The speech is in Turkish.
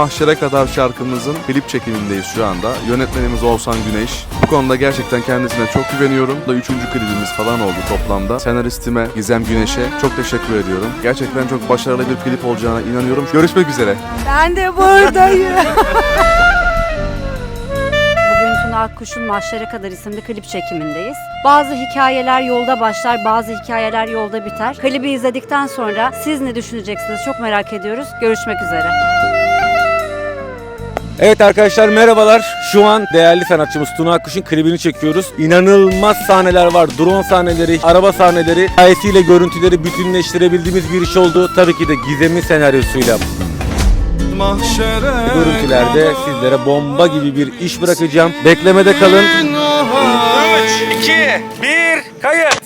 Mahşere Kadar şarkımızın klip çekimindeyiz şu anda. Yönetmenimiz Oğuzhan Güneş. Bu konuda gerçekten kendisine çok güveniyorum. Da üçüncü klibimiz falan oldu toplamda. Senaristime Gizem Güneş'e çok teşekkür ediyorum. Gerçekten çok başarılı bir klip olacağına inanıyorum. Görüşmek üzere. Ben de buradayım. Akkuş'un Mahşere Kadar isimli klip çekimindeyiz. Bazı hikayeler yolda başlar, bazı hikayeler yolda biter. Klibi izledikten sonra siz ne düşüneceksiniz çok merak ediyoruz. Görüşmek üzere. Evet arkadaşlar merhabalar. Şu an değerli sanatçımız Tuna Akkuş'un klibini çekiyoruz. İnanılmaz sahneler var. Drone sahneleri, araba sahneleri, hikayesiyle görüntüleri bütünleştirebildiğimiz bir iş oldu. Tabii ki de Gizem'in senaryosuyla. Mahşere Görüntülerde sizlere bomba gibi bir iş bırakacağım. Beklemede kalın. 3, 2, 1, kayıt.